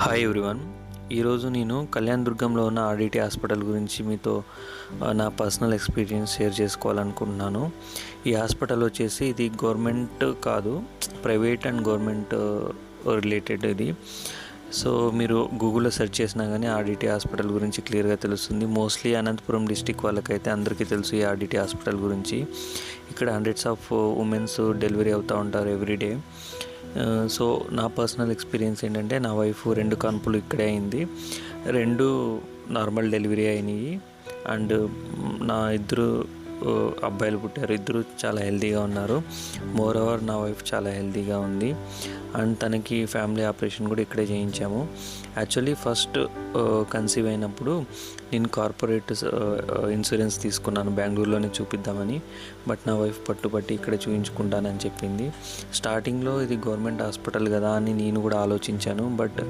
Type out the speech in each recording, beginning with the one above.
Hi everyone ఈరోజు నేను కళ్యాణ్ దుర్గంలో ఉన్న ఆర్డిటీ హాస్పిటల్ గురించి మీతో నా పర్సనల్ ఎక్స్పీరియన్స్ షేర్ చేసుకోవాలనుకుంటున్నాను. ఈ హాస్పిటల్ వచ్చేసి ఇది గవర్నమెంట్ కాదు ప్రైవేట్ అండ్ గవర్నమెంట్ రిలేటెడ్ ఇది. సో మీరు గూగుల్లో సెర్చ్ చేసినా కానీ ఆర్డిటీ హాస్పిటల్ గురించి క్లియర్గా తెలుస్తుంది. మోస్ట్లీ అనంతపురం డిస్టిక్ వాళ్ళకైతే అందరికీ తెలుసు ఈ ఆర్డిటీ హాస్పిటల్ గురించి. ఇక్కడ హండ్రెడ్స్ ఆఫ్ ఉమెన్స్ డెలివరీ అవుతూ ఉంటారు ఎవ్రీడే సో నా పర్సనల్ ఎక్స్పీరియన్స్ ఏంటంటే నా వైఫ్ రెండు కాన్పులు ఇక్కడే అయింది. రెండు నార్మల్ డెలివరీ అయినాయి. అండ్ నా ఇద్దరు అబ్బాయిలు పుట్టారు. ఇద్దరు చాలా హెల్తీగా ఉన్నారు. మోర్ ఓవర్ నా వైఫ్ చాలా హెల్తీగా ఉంది. అండ్ తనకి ఫ్యామిలీ ఆపరేషన్ కూడా ఇక్కడే చేయించాము. యాక్చువల్లీ ఫస్ట్ కన్సీవ్ అయినప్పుడు నేను కార్పొరేట్ ఇన్సూరెన్స్ తీసుకున్నాను. బెంగళూరులోనే చూపిద్దామని. బట్ నా వైఫ్ పట్టుబట్టి ఇక్కడ చూపించుకుంటానని చెప్పింది. స్టార్టింగ్లో ఇది గవర్నమెంట్ హాస్పిటల్ కదా అని నేను కూడా ఆలోచించాను. బట్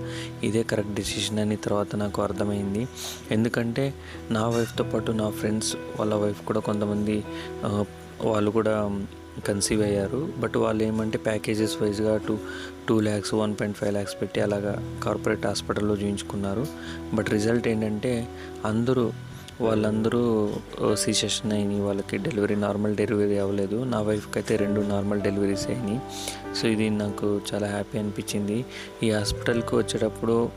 ఇదే కరెక్ట్ డెసిషన్ అని తర్వాత నాకు అర్థమైంది. ఎందుకంటే నా వైఫ్తో పాటు నా ఫ్రెండ్స్ వాళ్ళ వైఫ్ కూడా కొంతమంది ఆ, వాళ్ళు కూడా కన్సీవ్ అయ్యారు. బట్ వాళ్ళు ఏమంటే ప్యాకేజెస్ వైజ్గా two two lakhs one point five lakhs పెట్టి అలాగా కార్పొరేట్ హాస్పిటల్లో చూయించుకున్నారు. బట్ రిజల్ట్ ఏంటంటే అందరూ వాళ్ళందరూ సి సెషన్ అయినాయి. వాళ్ళకి డెలివరీ నార్మల్ డెలివరీ అవ్వలేదు. నా వైఫ్కి అయితే రెండు నార్మల్ డెలివరీస్ అయినాయి. సో ఇది నాకు చాలా హ్యాపీ అనిపించింది. ఈ హాస్పిటల్కి వచ్చేటప్పుడు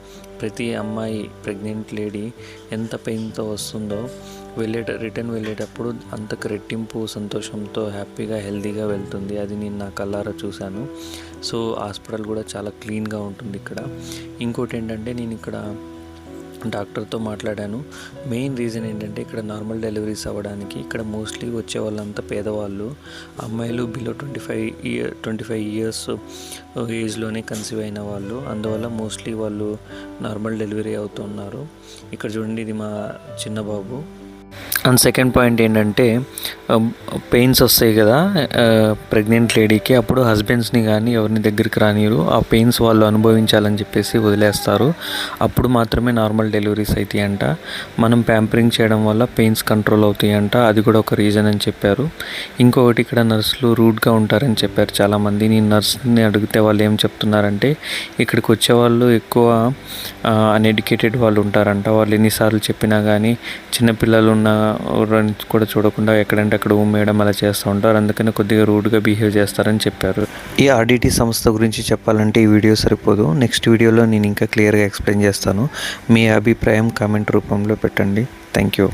ప్రతి అమ్మాయి ప్రెగ్నెంట్ లేడీ ఎంత పెయిన్తో వస్తుందో వెళ్ళేట రిటర్న్ వెళ్ళేటప్పుడు అంతకు రెట్టింపు సంతోషంతో హ్యాపీగా హెల్తీగా వెళ్తుంది. అది నేను నా కల్లారా చూశాను. సో హాస్పిటల్ కూడా చాలా క్లీన్గా ఉంటుంది ఇక్కడ. ఇంకోటి ఏంటంటే నేను ఇక్కడ డాక్టర్తో మాట్లాడాను. మెయిన్ రీజన్ ఏంటంటే ఇక్కడ నార్మల్ డెలివరీస్ అవ్వడానికి ఇక్కడ మోస్ట్లీ వచ్చే వాళ్ళంతా పేదవాళ్ళు. అమ్మాయిలు below twenty five year twenty five years ఏజ్లోనే కన్సీవ్ అయిన వాళ్ళు. అందువల్ల మోస్ట్లీ వాళ్ళు నార్మల్ డెలివరీ అవుతున్నారు. ఇక్కడ చూడండి ఇది మా చిన్న బాబు. అండ్ సెకండ్ పాయింట్ ఏంటంటే um, పెయిన్స్ వస్తాయి కదా ప్రెగ్నెంట్ లేడీకి అప్పుడు హస్బెండ్స్ని కానీ ఎవరిని దగ్గరికి రానియరు. ఆ పెయిన్స్ వాళ్ళు అనుభవించాలని చెప్పేసి వదిలేస్తారు. అప్పుడు మాత్రమే నార్మల్ డెలివరీస్ అవుతాయి అంట మనం ప్యాంపరింగ్ చేయడం వల్ల పెయిన్స్ కంట్రోల్ అవుతాయి అంట అది కూడా ఒక రీజన్ అని చెప్పారు. ఇంకొకటి ఇక్కడ నర్సులు రూడ్గా ఉంటారని చెప్పారు చాలామంది. నేను నర్స్ని అడిగితే వాళ్ళు ఏం చెప్తున్నారంటే ఇక్కడికి వచ్చే వాళ్ళు ఎక్కువ అన్ఎడ్యుకేటెడ్ వాళ్ళు ఉంటారంట. వాళ్ళు ఎన్నిసార్లు చెప్పినా కానీ చిన్నపిల్లలు ఉన్న కూడా చూడకుండా ఎక్కడంటే అక్కడ ఉమ్మేయడం అలా చేస్తూ ఉంటారు. అందుకని కొద్దిగా రూడ్గా బిహేవ్ చేస్తారని చెప్పారు. ఈ ఆర్డిటీ సంస్థ గురించి చెప్పాలంటే ఈ వీడియో సరిపోదు. నెక్స్ట్ వీడియోలో నేను ఇంకా క్లియర్గా ఎక్స్ప్లెయిన్ చేస్తాను. మీ అభిప్రాయం కామెంట్ రూపంలో పెట్టండి. Thank you